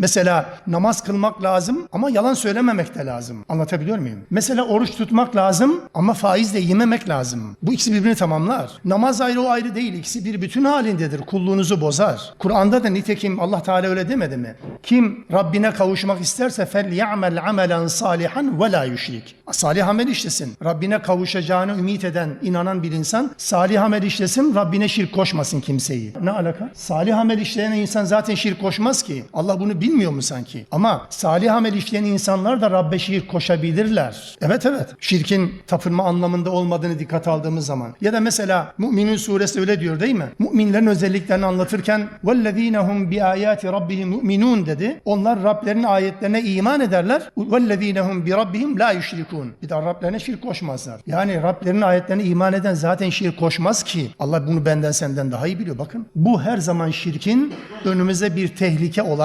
Mesela namaz kılmak lazım ama yalan söylememek de lazım. Anlatabiliyor muyum? Mesela oruç tutmak lazım ama faiz de yememek lazım. Bu ikisi birbirini tamamlar. Namaz ayrı o ayrı değil. İkisi bir bütün halindedir. Kulluğunuzu bozar. Kur'an'da da nitekim Allah Teala öyle demedi mi? Kim Rabbine kavuşmak isterse fel ya'mel amelen salihan ve la yüşrik. Salih amel işlesin. Rabbine kavuşacağını ümit eden, inanan bir insan salih amel işlesin, Rabbine şirk koşmasın kimseyi. Ne alaka? Salih amel işleyen insan zaten şirk koşmaz ki. Allah bunu bilmiyor mu sanki? Ama salih amel işleyen insanlar da Rabbe şirk koşabilirler. Evet evet. Şirkin tapınma anlamında olmadığını dikkate aldığımız zaman. Ya da mesela Müminun suresi öyle diyor değil mi? Müminlerin özelliklerini anlatırken وَالَّذ۪ينَ هُمْ بِآيَاتِ رَبِّهِمْ يُؤْمِنُونَ dedi. Onlar Rablerinin ayetlerine iman ederler. وَالَّذ۪ينَ هُمْ بِرَبِّهِمْ لَا يُشْرِكُونَ Bir de Rablerine şirk koşmazlar. Yani Rablerinin ayetlerine iman eden zaten şirk koşmaz ki. Allah bunu benden senden daha iyi biliyor. Bakın bu her zaman şirkin önümüze bir tehlike olarak